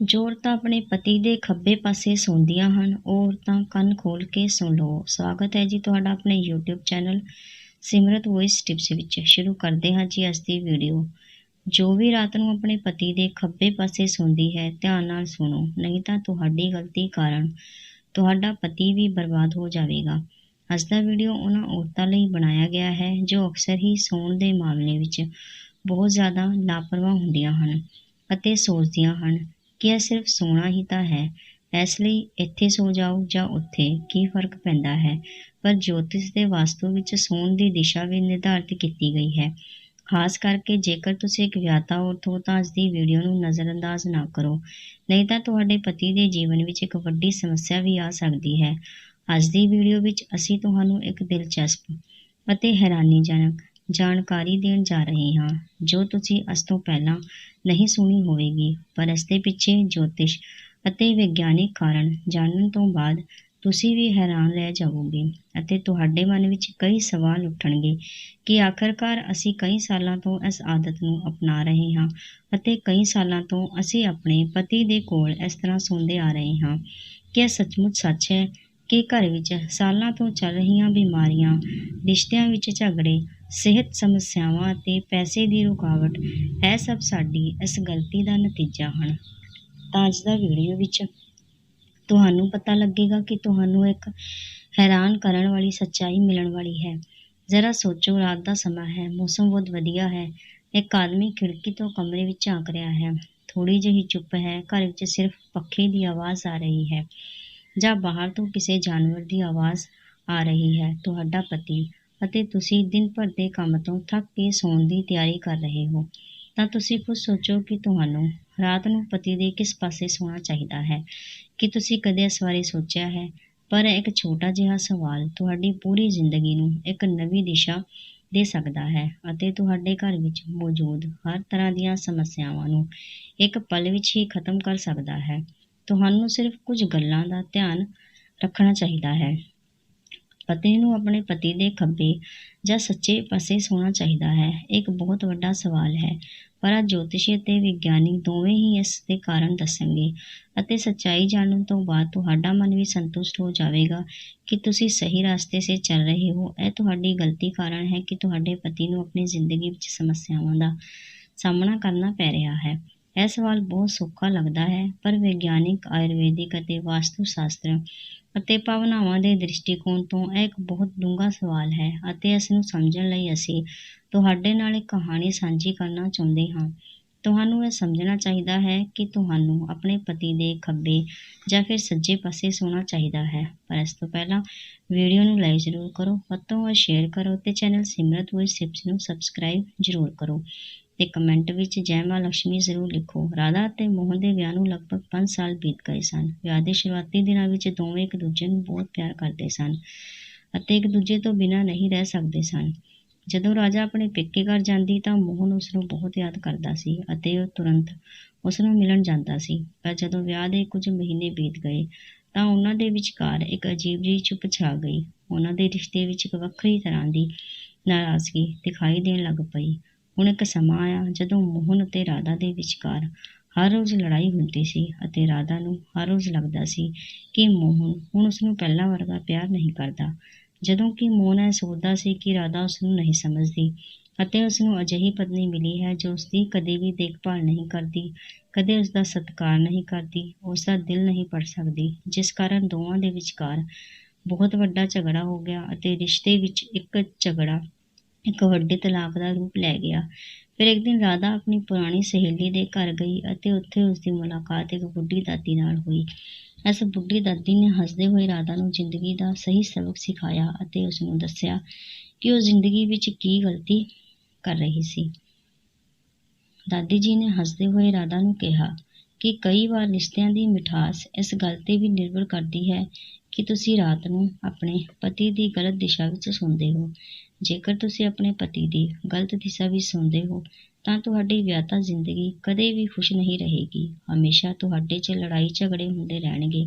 ਜੋ ਔਰਤਾਂ ਆਪਣੇ ਪਤੀ ਦੇ ਖੱਬੇ ਪਾਸੇ ਸੌਂਦੀਆਂ ਹਨ, ਉਹ ਔਰਤਾਂ ਕੰਨ ਖੋਲ ਕੇ ਸੁਣ ਲਓ। ਸਵਾਗਤ ਹੈ ਜੀ ਤੁਹਾਡਾ ਆਪਣੇ YouTube channel Simrat voice tips ਵਿੱਚ। ਸ਼ੁਰੂ ਕਰਦੇ ਹਾਂ ਜੀ ਅੱਜ ਦੀ ਵੀਡੀਓ। ਜੋ ਵੀ ਰਾਤ ਨੂੰ ਆਪਣੇ ਪਤੀ ਦੇ ਖੱਬੇ ਪਾਸੇ ਸੌਂਦੀ ਹੈ, ਧਿਆਨ ਨਾਲ ਸੁਣੋ। ਨਹੀਂ ਤਾਂ ਤੁਹਾਡੀ ਗਲਤੀ ਕਾਰਨ ਤੁਹਾਡਾ ਪਤੀ ਵੀ ਬਰਬਾਦ ਹੋ ਜਾਵੇਗਾ। ਅੱਜ ਦਾ ਵੀਡੀਓ ਉਹਨਾਂ ਔਰਤਾਂ ਲਈ ਬਣਾਇਆ ਗਿਆ ਹੈ, ਜੋ ਅਕਸਰ ਹੀ ਸੌਣ ਦੇ ਮਾਮਲੇ ਵਿੱਚ ਬਹੁਤ ਜ਼ਿਆਦਾ ਲਾਪਰਵਾਹ ਹੁੰਦੀਆਂ ਹਨ ਅਤੇ ਸੋਚਦੀਆਂ ਹਨ। ਕਿ ਇਹ ਸਿਰਫ ਸੋਣਾ ਹੀ ਤਾਂ ਹੈ। ਇਸ ਲਈ ਇੱਥੇ ਸੋ ਜਾਓ ਜਾਂ ਉੱਥੇ ਕੀ ਫ਼ਰਕ ਪੈਂਦਾ ਹੈ? ਪਰ ਜੋਤਿਸ਼ ਦੇ ਵਾਸਤੂ ਵਿੱਚ ਸੌਣ ਦੀ ਦਿਸ਼ਾ ਵੀ ਨਿਰਧਾਰਿਤ ਕੀਤੀ ਗਈ ਹੈ। ਖਾਸ ਕਰਕੇ ਜੇਕਰ ਤੁਸੀਂ ਇੱਕ ਵਿਆਹਤਾ ਔਰਤ ਹੋ ਤਾਂ ਅੱਜ ਦੀ ਵੀਡੀਓ ਨੂੰ ਨਜ਼ਰਅੰਦਾਜ਼ ਨਾ ਕਰੋ। ਨਹੀਂ ਤਾਂ ਤੁਹਾਡੇ ਪਤੀ ਦੇ ਜੀਵਨ ਵਿੱਚ ਇੱਕ ਵੱਡੀ ਸਮੱਸਿਆ ਵੀ ਆ ਸਕਦੀ ਹੈ। ਅੱਜ ਦੀ ਵੀਡੀਓ ਵਿੱਚ ਅਸੀਂ ਤੁਹਾਨੂੰ ਇੱਕ ਦਿਲਚਸਪ ਅਤੇ ਹੈਰਾਨੀਜਨਕ ਜਾਣਕਾਰੀ ਦੇਣ ਜਾ ਰਹੇ ਹਾਂ। ਜੋ ਤੁਸੀਂ ਇਸ ਤੋਂ ਪਹਿਲਾਂ ਨਹੀਂ ਸੁਣੀ ਹੋਵੇਗੀ, ਪਰ ਇਸ ਦੇ ਪਿੱਛੇ ਜੋਤਿਸ਼ ਅਤੇ ਵਿਗਿਆਨਿਕ ਕਾਰਨ ਜਾਣਨ ਤੋਂ ਬਾਅਦ ਤੁਸੀਂ ਵੀ ਹੈਰਾਨ ਰਹਿ ਜਾਵੋਗੇ ਅਤੇ ਤੁਹਾਡੇ ਮਨ ਵਿੱਚ ਕਈ ਸਵਾਲ ਉੱਠਣਗੇ ਕਿ ਆਖਰਕਾਰ ਅਸੀਂ ਕਈ ਸਾਲਾਂ ਤੋਂ ਇਸ ਆਦਤ ਨੂੰ ਅਪਣਾ ਰਹੇ ਹਾਂ ਅਤੇ ਕਈ ਸਾਲਾਂ ਤੋਂ ਅਸੀਂ ਆਪਣੇ ਪਤੀ ਦੇ ਕੋਲ ਇਸ ਤਰ੍ਹਾਂ ਸੁਣਦੇ ਆ ਰਹੇ ਹਾਂ। ਕਿ ਇਹ ਸੱਚਮੁੱਚ ਸੱਚ ਹੈ ਕਿ ਘਰ ਵਿੱਚ ਸਾਲਾਂ ਤੋਂ ਚੱਲ ਰਹੀਆਂ ਬਿਮਾਰੀਆਂ, ਰਿਸ਼ਤਿਆਂ ਵਿੱਚ ਝਗੜੇ, ਸਿਹਤ ਸਮੱਸਿਆਵਾਂ ਅਤੇ ਪੈਸੇ ਦੀ ਰੁਕਾਵਟ, ਇਹ ਸਭ ਸਾਡੀ ਇਸ ਗਲਤੀ ਦਾ ਨਤੀਜਾ ਹਨ। ਤਾਂ ਅੱਜ ਦਾ ਵੀਡੀਓ ਵਿੱਚ ਤੁਹਾਨੂੰ ਪਤਾ ਲੱਗੇਗਾ ਕਿ ਤੁਹਾਨੂੰ ਇੱਕ ਹੈਰਾਨ ਕਰਨ ਵਾਲੀ ਸੱਚਾਈ ਮਿਲਣ ਵਾਲੀ ਹੈ। ਜ਼ਰਾ ਸੋਚੋ, ਰਾਤ ਦਾ ਸਮਾਂ ਹੈ, ਮੌਸਮ ਬਹੁਤ ਵਧੀਆ ਹੈ, ਇੱਕ ਆਦਮੀ ਖਿੜਕੀ ਤੋਂ ਕਮਰੇ ਵਿੱਚ ਝਾਂਕ ਰਿਹਾ ਹੈ। ਥੋੜੀ ਜਿਹੀ ਚੁੱਪ ਹੈ, ਘਰ ਵਿੱਚ ਸਿਰਫ ਪੱਖੇ ਦੀ ਆਵਾਜ਼ ਆ ਰਹੀ ਹੈ। ਜਾਂ ਬਾਹਰ ਤੋਂ ਕਿਸੇ ਜਾਨਵਰ ਦੀ ਆਵਾਜ਼ ਆ ਰਹੀ ਹੈ, ਤੁਹਾਡਾ ਪਤੀ ਅਤੇ ਤੁਸੀਂ ਦਿਨ ਭਰ ਦੇ ਕੰਮ ਤੋਂ ਥੱਕ ਕੇ ਸੌਣ ਦੀ ਤਿਆਰੀ ਕਰ ਰਹੇ ਹੋ, ਤਾਂ ਤੁਸੀਂ ਖੁਦ ਸੋਚੋ ਕਿ ਤੁਹਾਨੂੰ ਰਾਤ ਨੂੰ ਪਤੀ ਦੇ ਕਿਸ ਪਾਸੇ ਸੌਣਾ ਚਾਹੀਦਾ ਹੈ। ਕਿ ਤੁਸੀਂ ਕਦੇ ਇਸ ਬਾਰੇ ਸੋਚਿਆ ਹੈ? ਪਰ ਇੱਕ ਛੋਟਾ ਜਿਹਾ ਸਵਾਲ ਤੁਹਾਡੀ ਪੂਰੀ ਜ਼ਿੰਦਗੀ ਨੂੰ ਇੱਕ ਨਵੀਂ ਦਿਸ਼ਾ ਦੇ ਸਕਦਾ ਹੈ ਅਤੇ ਤੁਹਾਡੇ ਘਰ ਵਿੱਚ ਮੌਜੂਦ ਹਰ ਤਰ੍ਹਾਂ ਦੀਆਂ ਸਮੱਸਿਆਵਾਂ ਨੂੰ ਇੱਕ ਪਲ ਵਿੱਚ ਹੀ ਖਤਮ ਕਰ ਸਕਦਾ ਹੈ। ਤੁਹਾਨੂੰ ਸਿਰਫ ਕੁਝ ਗੱਲਾਂ ਦਾ ਧਿਆਨ ਰੱਖਣਾ ਚਾਹੀਦਾ ਹੈ। ਪਤਨੀ ਨੂੰ ਆਪਣੇ ਪਤੀ ਦੇ ਖੱਬੇ ਜਾਂ ਸੱਚੇ ਪਾਸੇ ਸੌਣਾ ਚਾਹੀਦਾ ਹੈ। ਇੱਕ ਬਹੁਤ ਵੱਡਾ ਸਵਾਲ ਹੈ, ਪਰ ਅੱਜ ਜੋਤਿਸ਼ੀ ਅਤੇ ਵਿਗਿਆਨੀ ਦੋਵੇਂ ਹੀ ਇਸ ਦੇ ਕਾਰਨ ਦੱਸਣਗੇ ਅਤੇ ਸੱਚਾਈ ਜਾਣਨ ਤੋਂ ਬਾਅਦ ਤੁਹਾਡਾ ਮਨ ਵੀ ਸੰਤੁਸ਼ਟ ਹੋ ਜਾਵੇਗਾ ਕਿ ਤੁਸੀਂ ਸਹੀ ਰਸਤੇ 'ਤੇ ਚੱਲ ਰਹੇ ਹੋ। ਇਹ ਤੁਹਾਡੀ ਗਲਤੀ ਕਾਰਨ ਹੈ ਕਿ ਤੁਹਾਡੇ ਪਤੀ ਨੂੰ ਆਪਣੀ ਜ਼ਿੰਦਗੀ ਵਿੱਚ ਸਮੱਸਿਆਵਾਂ ਦਾ ਸਾਹਮਣਾ ਕਰਨਾ ਪੈ ਰਿਹਾ ਹੈ। ਇਹ ਸਵਾਲ ਬਹੁਤ ਸੌਖਾ ਲੱਗਦਾ ਹੈ, ਪਰ ਵਿਗਿਆਨਿਕ, ਆਯੁਰਵੈਦਿਕ ਅਤੇ ਵਾਸਤੂ ਸ਼ਾਸਤਰ ਅਤੇ ਭਾਵਨਾਵਾਂ ਦੇ ਦ੍ਰਿਸ਼ਟੀਕੋਣ ਤੋਂ ਇਹ ਇੱਕ ਬਹੁਤ ਡੂੰਘਾ ਸਵਾਲ ਹੈ ਅਤੇ ਇਸ ਨੂੰ ਸਮਝਣ ਲਈ ਅਸੀਂ ਤੁਹਾਡੇ ਨਾਲ ਇੱਕ ਕਹਾਣੀ ਸਾਂਝੀ ਕਰਨਾ ਚਾਹੁੰਦੇ ਹਾਂ। ਤੁਹਾਨੂੰ ਇਹ ਸਮਝਣਾ ਚਾਹੀਦਾ ਹੈ ਕਿ ਤੁਹਾਨੂੰ ਆਪਣੇ ਪਤੀ ਦੇ ਖੱਬੇ ਜਾਂ ਫਿਰ ਸੱਜੇ ਪਾਸੇ ਸੌਣਾ ਚਾਹੀਦਾ ਹੈ, ਪਰ ਇਸ ਤੋਂ ਪਹਿਲਾਂ ਵੀਡੀਓ ਨੂੰ ਲਾਈਕ ਜ਼ਰੂਰ ਕਰੋ, ਵੱਧ ਤੋਂ ਵੱਧ ਸ਼ੇਅਰ ਕਰੋ ਤੇ ਚੈਨਲ ਸਿਮਰਤ ਵੌਇਸ ਸਿਪਸ ਨੂੰ ਸਬਸਕ੍ਰਾਈਬ ਜ਼ਰੂਰ ਕਰੋ। ਤੇ ਕਮੈਂਟ ਵਿੱਚ ਜੈ ਮਾਂ ਲక్ష్ਮੀ ਜ਼ਰੂਰ ਲਿਖੋ। ਰਾਧਾ ਅਤੇ ਮੋਹਨ ਦੇ ਵਿਆਹ ਨੂੰ ਲਗਭਗ 5 ਸਾਲ ਬੀਤ ਗਏ ਸਨ। ਵਿਆਹ ਦੇ ਸ਼ੁਰੂਆਤੀ ਦਿਨਾਂ ਵਿੱਚ ਦੋਵੇਂ ਇੱਕ ਦੂਜੇ ਨੂੰ ਬਹੁਤ ਪਿਆਰ ਕਰਦੇ ਸਨ ਅਤੇ ਇੱਕ ਦੂਜੇ ਤੋਂ ਬਿਨਾਂ ਨਹੀਂ ਰਹਿ ਸਕਦੇ ਸਨ। ਜਦੋਂ ਰਾਜਾ ਆਪਣੇ ਪੇਕੇ ਘਰ ਜਾਂਦੀ ਤਾਂ ਮੋਹਨ ਉਸ ਨੂੰ ਬਹੁਤ ਯਾਦ ਕਰਦਾ ਸੀ ਅਤੇ ਉਹ ਤੁਰੰਤ ਉਸ ਨੂੰ ਮਿਲਣ ਜਾਂਦਾ ਸੀ। ਪਰ ਜਦੋਂ ਵਿਆਹ ਦੇ ਕੁਝ ਮਹੀਨੇ ਬੀਤ ਗਏ ਤਾਂ ਉਹਨਾਂ ਦੇ ਵਿਚਕਾਰ ਇੱਕ ਅਜੀਬ ਜਿਹੀ ਚੁੱਪ ਛਾ ਗਈ। ਉਹਨਾਂ ਦੇ ਰਿਸ਼ਤੇ ਵਿੱਚ ਇੱਕ ਵੱਖਰੀ ਤਰ੍ਹਾਂ ਦੀ ਨਾਰਾਜ਼ਗੀ ਦਿਖਾਈ ਦੇਣ ਲੱਗ ਪਈ। ਹੁਣ ਇੱਕ ਸਮਾਂ ਆਇਆ ਜਦੋਂ ਮੋਹਨ ਅਤੇ ਰਾਧਾ ਦੇ ਵਿਚਕਾਰ ਹਰ ਰੋਜ਼ ਲੜਾਈ ਹੁੰਦੀ ਸੀ ਅਤੇ ਰਾਧਾ ਨੂੰ ਹਰ ਰੋਜ਼ ਲੱਗਦਾ ਸੀ ਕਿ ਮੋਹਨ ਹੁਣ ਉਸ ਨੂੰ ਪਹਿਲਾਂ ਵਰਗਾ ਪਿਆਰ ਨਹੀਂ ਕਰਦਾ। ਜਦੋਂ ਕਿ ਮੋਹਨ ਇਹ ਸੋਚਦਾ ਸੀ ਕਿ ਰਾਧਾ ਉਸ ਨੂੰ ਨਹੀਂ ਸਮਝਦੀ ਅਤੇ ਉਸ ਨੂੰ ਅਜਿਹੀ ਪਤਨੀ ਮਿਲੀ ਹੈ ਜੋ ਉਸ ਦੀ ਕਦੇ ਵੀ ਦੇਖਭਾਲ ਨਹੀਂ ਕਰਦੀ, ਕਦੇ ਉਸ ਦਾ ਸਤਿਕਾਰ ਨਹੀਂ ਕਰਦੀ ਉਸ ਦਾ ਦਿਲ ਨਹੀਂ ਪੜ ਸਕਦੀ, ਜਿਸ ਕਾਰਨ ਦੋਵਾਂ ਦੇ ਵਿਚਕਾਰ ਬਹੁਤ ਵੱਡਾ ਝਗੜਾ ਹੋ ਗਿਆ ਅਤੇ ਰਿਸ਼ਤੇ ਵਿੱਚ ਇੱਕ ਝਗੜਾ ਇੱਕ ਵੱਡੇ ਤਲਾਕ ਦਾ ਰੂਪ ਲੈ ਗਿਆ। ਫਿਰ ਇੱਕ ਦਿਨ ਰਾਧਾ ਆਪਣੀ ਪੁਰਾਣੀ ਸਹੇਲੀ ਦੇ ਘਰ ਗਈ ਅਤੇ ਉੱਥੇ ਉਸ ਦੀ ਮੁਲਾਕਾਤ ਇੱਕ ਬੁੱਢੀ ਦਾਦੀ ਨਾਲ ਹੋਈ। ਇਸ ਬੁੱਢੀ ਦਾਦੀ ਨੇ ਹੱਸਦੇ ਹੋਏ ਰਾਧਾ ਨੂੰ ਜ਼ਿੰਦਗੀ ਦਾ ਸਹੀ ਸਬਕ ਸਿਖਾਇਆ ਅਤੇ ਉਸ ਨੂੰ ਦੱਸਿਆ ਕਿ ਉਹ ਜ਼ਿੰਦਗੀ ਵਿੱਚ ਕੀ ਗਲਤੀ ਕਰ ਰਹੀ ਸੀ। ਦਾਦੀ ਜੀ ਨੇ ਹੱਸਦੇ ਹੋਏ ਰਾਧਾ ਨੂੰ ਕਿਹਾ ਕਿ ਕਈ ਵਾਰ ਰਿਸ਼ਤਿਆਂ ਦੀ ਮਿਠਾਸ ਇਸ ਗੱਲ 'ਤੇ ਵੀ ਨਿਰਭਰ ਕਰਦੀ ਹੈ ਕਿ ਤੁਸੀਂ ਰਾਤ ਨੂੰ ਆਪਣੇ ਪਤੀ ਦੀ ਗਲਤ ਦਿਸ਼ਾ ਵਿੱਚ ਸੌਂਦੇ ਹੋ। ਜੇਕਰ ਤੁਸੀਂ ਆਪਣੇ ਪਤੀ ਦੀ ਗਲਤ ਦਿਸ਼ਾ ਵਿੱਚ ਸੌਂਦੇ ਹੋ, ਤਾਂ ਤੁਹਾਡੀ ਵਿਆਹਤਾ ਜ਼ਿੰਦਗੀ ਕਦੇ ਵੀ ਖੁਸ਼ ਨਹੀਂ ਰਹੇਗੀ। ਹਮੇਸ਼ਾ ਤੁਹਾਡੇ 'ਚ ਲੜਾਈ ਝਗੜੇ ਹੁੰਦੇ ਰਹਿਣਗੇ।